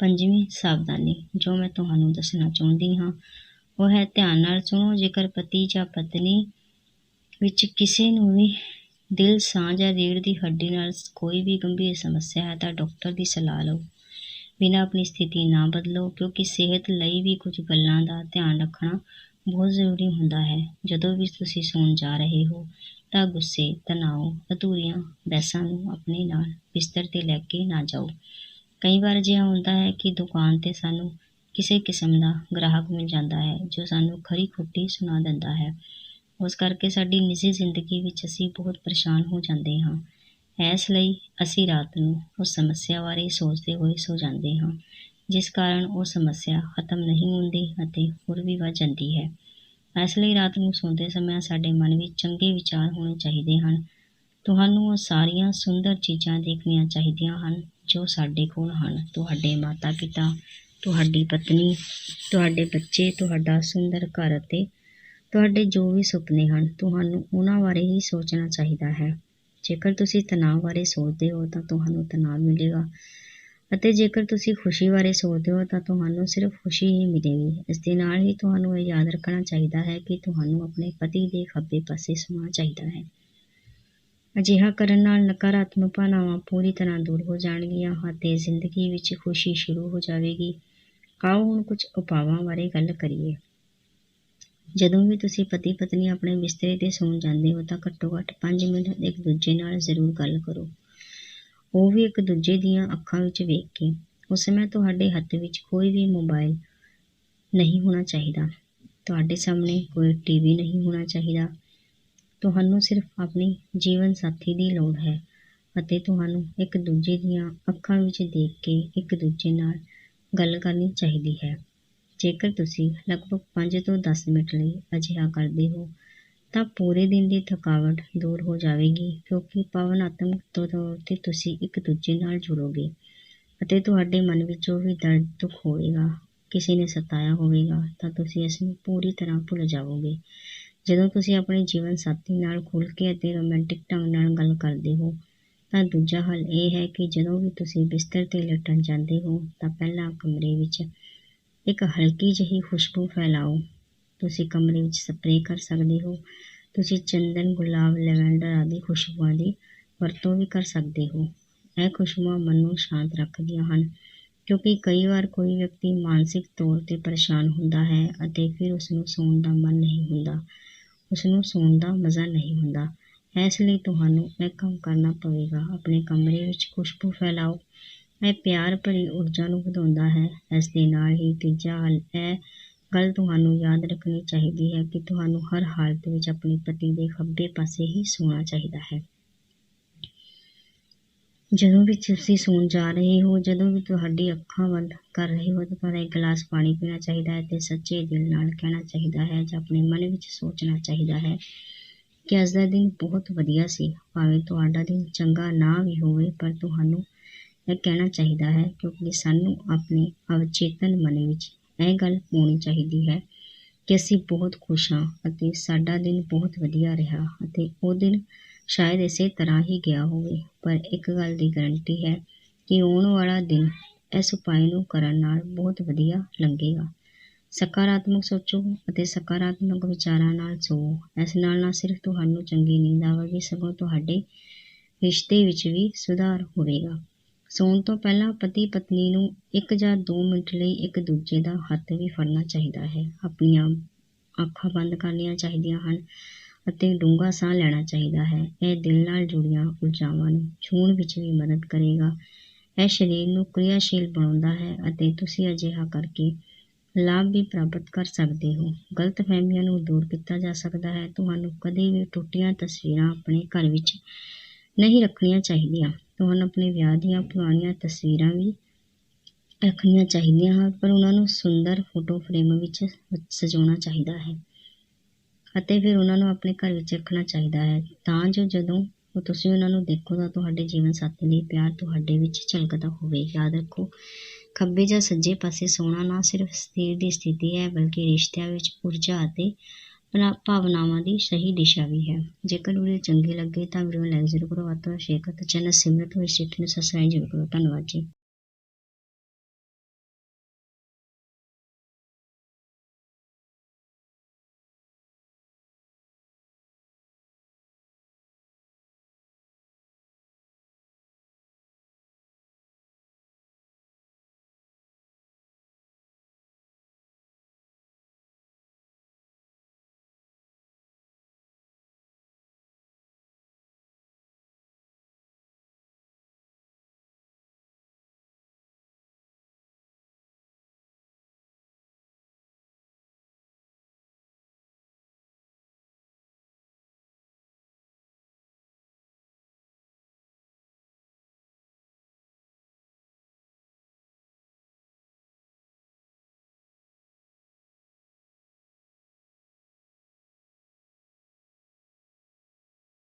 ਪੰਜਵੀਂ ਸਾਵਧਾਨੀ, ਜੋ ਮੈਂ ਤੁਹਾਨੂੰ ਦੱਸਣਾ ਚਾਹੁੰਦੀ ਹਾਂ, ਉਹ ਹੈ ਧਿਆਨ ਨਾਲ ਸੁਣੋ, ਜੇਕਰ ਪਤੀ ਜਾਂ ਪਤਨੀ ਵਿੱਚ ਕਿਸੇ ਨੂੰ ਵੀ ਦਿਲ ਸਾਹ ਜਾਂ ਰੀੜ ਦੀ ਹੱਡੀ ਨਾਲ ਕੋਈ ਵੀ ਗੰਭੀਰ ਸਮੱਸਿਆ ਹੈ ਤਾਂ ਡਾਕਟਰ ਦੀ ਸਲਾਹ ਲਓ। ਬਿਨਾਂ ਆਪਣੀ ਸਥਿਤੀ ਨਾ ਬਦਲੋ, ਕਿਉਂਕਿ ਸਿਹਤ ਲਈ ਵੀ ਕੁਝ ਗੱਲਾਂ ਦਾ ਧਿਆਨ ਰੱਖਣਾ ਬਹੁਤ ਜ਼ਰੂਰੀ ਹੁੰਦਾ ਹੈ। ਜਦੋਂ ਵੀ ਤੁਸੀਂ ਸੌਣ ਜਾ ਰਹੇ ਹੋ ਤਾਂ ਗੁੱਸੇ ਤਣਾਅ ਅਧੂਰੀਆਂ ਬਹਿਸਾਂ ਨੂੰ ਆਪਣੇ ਨਾਲ ਬਿਸਤਰ ਤੇ ਲੈ ਕੇ ਨਾ ਜਾਓ। ਕਈ ਵਾਰ ਅਜਿਹਾ ਹੁੰਦਾ ਹੈ ਕਿ ਦੁਕਾਨ ਤੇ ਸਾਨੂੰ ਕਿਸੇ ਕਿਸਮ ਦਾ ਗ੍ਰਾਹਕ ਮਿਲ ਜਾਂਦਾ ਹੈ ਜੋ ਸਾਨੂੰ ਖਰੀ ਖੋਟੀ ਸੁਣਾ ਦਿੰਦਾ ਹੈ। ਉਸ ਕਰਕੇ ਸਾਡੀ ਨਿੱਜੀ ਜ਼ਿੰਦਗੀ ਵਿੱਚ ਅਸੀਂ ਬਹੁਤ ਪਰੇਸ਼ਾਨ ਹੋ ਜਾਂਦੇ ਹਾਂ। ਇਸ ਲਈ ਅਸੀਂ ਰਾਤ ਨੂੰ ਉਸ ਸਮੱਸਿਆ ਬਾਰੇ ਸੋਚਦੇ ਹੋਏ ਸੋ ਜਾਂਦੇ ਹਾਂ, ਜਿਸ ਕਾਰਨ ਉਹ ਸਮੱਸਿਆ ਖਤਮ ਨਹੀਂ ਹੁੰਦੀ ਅਤੇ ਹੋਰ ਵੀ ਵੱਧ ਜਾਂਦੀ ਹੈ। ਇਸ ਲਈ ਰਾਤ ਨੂੰ ਸੌਂਦੇ ਸਮੇਂ ਸਾਡੇ ਮਨ ਵਿੱਚ ਚੰਗੇ ਵਿਚਾਰ ਹੋਣੇ ਚਾਹੀਦੇ ਹਨ। ਤੁਹਾਨੂੰ ਉਹ ਸਾਰੀਆਂ ਸੁੰਦਰ ਚੀਜ਼ਾਂ ਦੇਖਣੀਆਂ ਚਾਹੀਦੀਆਂ ਹਨ ਜੋ ਸਾਡੇ ਕੋਲ ਹਨ। ਤੁਹਾਡੇ ਮਾਤਾ ਪਿਤਾ ਤੁਹਾਡੀ ਪਤਨੀ, ਤੁਹਾਡੇ ਬੱਚੇ, ਤੁਹਾਡਾ ਸੁੰਦਰ ਘਰ ਅਤੇ ਤੁਹਾਡੇ ਜੋ ਵੀ ਸੁਪਨੇ ਹਨ, ਤੁਹਾਨੂੰ ਉਹਨਾਂ ਬਾਰੇ ਹੀ ਸੋਚਣਾ ਚਾਹੀਦਾ ਹੈ। ਜੇਕਰ ਤੁਸੀਂ ਤਣਾਅ ਬਾਰੇ ਸੋਚਦੇ ਹੋ, ਤਾਂ ਤੁਹਾਨੂੰ ਤਣਾਅ ਮਿਲੇਗਾ। ਅਤੇ ਜੇਕਰ ਤੁਸੀਂ ਖੁਸ਼ੀ ਬਾਰੇ ਸੋਚਦੇ ਹੋ, ਤਾਂ ਤੁਹਾਨੂੰ ਸਿਰਫ ਖੁਸ਼ੀ ਹੀ ਮਿਲੇਗੀ। ਇਸ ਦੇ ਨਾਲ ਹੀ ਤੁਹਾਨੂੰ ਇਹ ਯਾਦ ਰੱਖਣਾ ਚਾਹੀਦਾ ਹੈ ਕਿ ਤੁਹਾਨੂੰ ਆਪਣੇ ਪਤੀ ਦੇ ਖੱਬੇ ਪਾਸੇ ਸੌਣਾ ਚਾਹੀਦਾ ਹੈ। ਅਜਿਹਾ ਕਰਨ ਨਾਲ ਨਕਾਰਾਤਮਕ ਭਾਵਨਾਵਾਂ ਪੂਰੀ ਤਰ੍ਹਾਂ ਦੂਰ ਹੋ ਜਾਣਗੀਆਂ ਅਤੇ ਜ਼ਿੰਦਗੀ ਵਿੱਚ ਖੁਸ਼ੀ ਸ਼ੁਰੂ ਹੋ ਜਾਵੇਗੀ। ਆਓ ਹੁਣ ਕੁਝ ਉਪਾਵਾਂ ਬਾਰੇ ਗੱਲ ਕਰੀਏ। ਜਦੋਂ ਵੀ ਤੁਸੀਂ ਪਤੀ ਪਤਨੀ ਆਪਣੇ ਬਿਸਤਰੇ ਤੇ ਸੌਣ ਜਾਂਦੇ ਹੋ ਤਾਂ ਘੱਟੋ ਘੱਟ ਪੰਜ ਮਿੰਟ ਇੱਕ ਦੂਜੇ ਨਾਲ ਜ਼ਰੂਰ ਗੱਲ ਕਰੋ। ਉਹ ਵੀ ਇੱਕ ਦੂਜੇ ਦੀਆਂ ਅੱਖਾਂ ਵਿੱਚ ਵੇਖ ਕੇ, ਉਸ ਸਮੇਂ ਤੁਹਾਡੇ ਹੱਥ ਵਿੱਚ ਕੋਈ ਵੀ ਮੋਬਾਈਲ ਨਹੀਂ ਹੋਣਾ ਚਾਹੀਦਾ। ਤੁਹਾਡੇ ਸਾਹਮਣੇ ਕੋਈ ਟੀਵੀ ਨਹੀਂ ਹੋਣਾ ਚਾਹੀਦਾ। ਤੁਹਾਨੂੰ ਸਿਰਫ ਆਪਣੀ ਜੀਵਨ ਸਾਥੀ ਦੀ ਲੋੜ ਹੈ ਅਤੇ ਤੁਹਾਨੂੰ ਇੱਕ ਦੂਜੇ ਦੀਆਂ ਅੱਖਾਂ ਵਿੱਚ ਦੇਖ ਕੇ ਇੱਕ ਦੂਜੇ ਨਾਲ ਗੱਲ ਕਰਨੀ ਚਾਹੀਦੀ ਹੈ। ਜੇਕਰ ਤੁਸੀਂ ਲਗਭਗ 5 ਤੋਂ 10 ਮਿੰਟ ਲਈ ਅਜਿਹਾ ਕਰਦੇ ਹੋ, ਤਾਂ ਪੂਰੇ ਦਿਨ ਦੀ ਥਕਾਵਟ ਦੂਰ ਹੋ ਜਾਵੇਗੀ, ਕਿਉਂਕਿ ਭਾਵਨਾਤਮਕ ਤੌਰ ਤੇ ਤੁਸੀਂ ਇੱਕ ਦੂਜੇ ਨਾਲ ਜੁੜੋਗੇ ਅਤੇ ਤੁਹਾਡੇ ਮਨ ਵਿੱਚ ਜੋ ਵੀ ਦਰਦ ਦੁੱਖ ਹੋਵੇਗਾ, ਕਿਸੇ ਨੇ ਸਤਾਇਆ ਹੋਵੇਗਾ, ਤਾਂ ਤੁਸੀਂ ਇਸ ਨੂੰ ਪੂਰੀ ਤਰ੍ਹਾਂ ਭੁੱਲ ਜਾਵੋਗੇ। ਜਦੋਂ ਤੁਸੀਂ ਆਪਣੇ ਜੀਵਨ ਸਾਥੀ ਨਾਲ ਖੁੱਲ੍ਹ ਕੇ ਅਤੇ ਰੋਮਾਂਟਿਕ ਢੰਗ ਨਾਲ ਗੱਲ ਕਰਦੇ ਹੋ, ਤਾਂ ਦੂਜਾ ਹੱਲ ਇਹ ਹੈ ਕਿ ਜਦੋਂ ਵੀ ਤੁਸੀਂ ਬਿਸਤਰ 'ਤੇ ਲੇਟਣ ਜਾਂਦੇ ਹੋ, ਤਾਂ ਪਹਿਲਾਂ ਕਮਰੇ ਵਿੱਚ ਇੱਕ ਹਲਕੀ ਜਿਹੀ ਖੁਸ਼ਬੂ ਫੈਲਾਓ। ਤੁਸੀਂ ਕਮਰੇ ਵਿੱਚ ਸਪਰੇਅ ਕਰ ਸਕਦੇ ਹੋ। ਤੁਸੀਂ ਚੰਦਨ, ਗੁਲਾਬ, ਲੈਵੈਂਡਰ ਆਦਿ ਖੁਸ਼ਬੂਆਂ ਦੀ ਵਰਤੋਂ ਵੀ ਕਰ ਸਕਦੇ ਹੋ। ਇਹ ਖੁਸ਼ਬੂਆਂ ਮਨ ਨੂੰ ਸ਼ਾਂਤ ਰੱਖਦੀਆਂ ਹਨ, ਕਿਉਂਕਿ ਕਈ ਵਾਰ ਕੋਈ ਵਿਅਕਤੀ ਮਾਨਸਿਕ ਤੌਰ 'ਤੇ ਪਰੇਸ਼ਾਨ ਹੁੰਦਾ ਹੈ ਅਤੇ ਫਿਰ ਉਸ ਨੂੰ ਸੌਣ ਦਾ ਮਨ ਨਹੀਂ ਹੁੰਦਾ। ਉਸ ਨੂੰ ਸੌਣ ਦਾ ਮਜ਼ਾ ਨਹੀਂ ਹੁੰਦਾ। ਇਸ ਲਈ ਤੁਹਾਨੂੰ ਇਹ ਕੰਮ ਕਰਨਾ ਪਵੇਗਾ। ਆਪਣੇ ਕਮਰੇ ਵਿੱਚ ਖੁਸ਼ਬੂ ਫੈਲਾਓ। ਇਹ ਪਿਆਰ ਭਰੀ ਊਰਜਾ ਨੂੰ ਵਧਾਉਂਦਾ ਹੈ। ਇਸ ਦੇ ਨਾਲ ਹੀ ਤੀਜਾ ਹੱਲ ਇਹ ਗੱਲ ਤੁਹਾਨੂੰ ਯਾਦ ਰੱਖਣੀ ਚਾਹੀਦੀ ਹੈ ਕਿ ਤੁਹਾਨੂੰ ਹਰ ਹਾਲਤ ਵਿੱਚ ਆਪਣੇ ਪਤੀ ਦੇ ਖੱਬੇ ਪਾਸੇ ਹੀ ਸੌਣਾ ਚਾਹੀਦਾ ਹੈ। ਜਦੋਂ ਵੀ ਤੁਸੀਂ ਸੌਣ ਜਾ ਰਹੇ ਹੋ, ਜਦੋਂ ਵੀ ਤੁਹਾਡੀ ਅੱਖਾਂ ਬੰਦ ਕਰ ਰਹੇ ਹੋ, ਤਾਂ ਤੁਹਾਨੂੰ ਇੱਕ ਗਲਾਸ ਪਾਣੀ ਪੀਣਾ ਚਾਹੀਦਾ ਹੈ ਅਤੇ ਸੱਚੇ ਦਿਲ ਨਾਲ ਕਹਿਣਾ ਚਾਹੀਦਾ ਹੈ ਜਾਂ ਆਪਣੇ ਮਨ ਵਿੱਚ ਸੋਚਣਾ ਚਾਹੀਦਾ ਹੈ ਕਿ ਅੱਜ ਦਾ ਦਿਨ ਬਹੁਤ ਵਧੀਆ ਸੀ। ਭਾਵੇਂ ਤੁਹਾਡਾ ਦਿਨ ਚੰਗਾ ਨਾ ਵੀ ਹੋਵੇ, ਪਰ ਤੁਹਾਨੂੰ ਇਹ ਕਹਿਣਾ ਚਾਹੀਦਾ ਹੈ ਕਿਉਂਕਿ ਸਾਨੂੰ ਆਪਣੇ ਅਵਚੇਤਨ ਮਨ ਵਿੱਚ ਇਹ ਗੱਲ ਪਾਉਣੀ ਚਾਹੀਦੀ ਹੈ ਕਿ ਅਸੀਂ ਬਹੁਤ ਖੁਸ਼ ਹਾਂ ਅਤੇ ਸਾਡਾ ਦਿਨ ਬਹੁਤ ਵਧੀਆ ਰਿਹਾ ਅਤੇ ਉਹ ਦਿਨ ਸ਼ਾਇਦ ਇਸੇ ਤਰ੍ਹਾਂ ਹੀ ਗਿਆ ਹੋਵੇ। ਪਰ ਇੱਕ ਗੱਲ ਦੀ ਗਰੰਟੀ ਹੈ ਕਿ ਆਉਣ ਵਾਲਾ ਦਿਨ ਇਸ ਉਪਾਅ ਨੂੰ ਕਰਨ ਨਾਲ ਬਹੁਤ ਵਧੀਆ ਲੰਘੇਗਾ ਸਕਾਰਾਤਮਕ ਸੋਚੋ ਅਤੇ ਸਕਾਰਾਤਮਕ ਵਿਚਾਰਾਂ ਨਾਲ ਸੋਵੋ। ਇਸ ਨਾਲ ਨਾ ਸਿਰਫ ਤੁਹਾਨੂੰ ਚੰਗੀ ਨੀਂਦ ਆਵੇਗੀ, ਸਗੋਂ ਤੁਹਾਡੇ ਰਿਸ਼ਤੇ ਵਿੱਚ ਵੀ ਸੁਧਾਰ ਹੋਵੇਗਾ। ਸੌਣ ਤੋਂ ਪਹਿਲਾਂ ਪਤੀ ਪਤਨੀ ਨੂੰ ਇੱਕ ਜਾਂ ਦੋ ਮਿੰਟ ਲਈ ਇੱਕ ਦੂਜੇ ਦਾ ਹੱਥ ਵੀ ਫੜਨਾ ਚਾਹੀਦਾ ਹੈ। ਆਪਣੀਆਂ ਅੱਖਾਂ ਬੰਦ ਕਰਨੀਆਂ ਚਾਹੀਦੀਆਂ ਹਨ ਅਤੇ ਡੂੰਘਾ ਸਾਹ ਲੈਣਾ ਚਾਹੀਦਾ ਹੈ। ਇਹ ਦਿਲ ਨਾਲ ਜੁੜੀਆਂ ਊਰਜਾਵਾਂ ਨੂੰ ਛੂਹਣ ਵਿੱਚ ਵੀ ਮਦਦ ਕਰੇਗਾ। ਇਹ ਸਰੀਰ ਨੂੰ ਕਿਰਿਆਸ਼ੀਲ ਬਣਾਉਂਦਾ ਹੈ ਅਤੇ ਤੁਸੀਂ ਅਜਿਹਾ ਕਰਕੇ ਲਾਭ ਵੀ ਪ੍ਰਾਪਤ ਕਰ ਸਕਦੇ ਹੋ। ਗਲਤ ਫਹਿਮੀਆਂ ਨੂੰ ਦੂਰ ਕੀਤਾ ਜਾ ਸਕਦਾ ਹੈ। ਤੁਹਾਨੂੰ ਕਦੇ ਵੀ ਟੁੱਟੀਆਂ ਤਸਵੀਰਾਂ ਆਪਣੇ ਘਰ ਵਿੱਚ ਨਹੀਂ ਰੱਖਣੀਆਂ ਚਾਹੀਦੀਆਂ। ਤੁਹਾਨੂੰ ਆਪਣੇ ਵਿਆਹ ਦੀਆਂ ਪੁਰਾਣੀਆਂ ਤਸਵੀਰਾਂ ਵੀ ਰੱਖਣੀਆਂ ਚਾਹੀਦੀਆਂ ਹਨ, ਪਰ ਉਹਨਾਂ ਨੂੰ ਸੁੰਦਰ ਫੋਟੋ ਫਰੇਮ ਵਿੱਚ ਸਜਾਉਣਾ ਚਾਹੀਦਾ ਹੈ ਅਤੇ ਫਿਰ ਉਹਨਾਂ ਨੂੰ ਆਪਣੇ ਘਰ ਵਿੱਚ ਰੱਖਣਾ ਚਾਹੀਦਾ ਹੈ। ਤਾਂ ਜੋ ਜਦੋਂ ਤੁਸੀਂ ਉਹਨਾਂ ਨੂੰ ਦੇਖੋ ਤਾਂ ਤੁਹਾਡੇ ਜੀਵਨ ਸਾਥੀ ਲਈ ਪਿਆਰ ਤੁਹਾਡੇ ਵਿੱਚ ਝਲਕਦਾ ਹੋਵੇ। ਯਾਦ ਰੱਖੋ, ਖੱਬੇ ਜਾਂ ਸੱਜੇ ਪਾਸੇ ਸੋਣਾ ਨਾ ਸਿਰਫ ਸਰੀਰ ਦੀ ਸਥਿਤੀ ਹੈ, ਬਲਕਿ ਰਿਸ਼ਤਿਆਂ ਵਿੱਚ ਊਰਜਾ ਅਤੇ ਭਾਵਨਾਵਾਂ ਦੀ ਸਹੀ ਦਿਸ਼ਾ ਵੀ ਹੈ। ਜੇਕਰ ਵੀਡੀਓ ਚੰਗੀ ਲੱਗੇ ਤਾਂ ਵੀਡੀਓ ਨੂੰ ਲਾਈਕ ਜ਼ਰੂਰ ਕਰੋ ਅਤੇ ਸ਼ੇਅਰ ਕਰੋ ਚੈਨਲ ਸਿਮਰਤ ਹੋਈ ਸਿੱਟ ਨੂੰ ਸਬਸਕ੍ਰਾਈਬ ਜ਼ਰੂਰ ਕਰੋ। ਧੰਨਵਾਦ ਜੀ।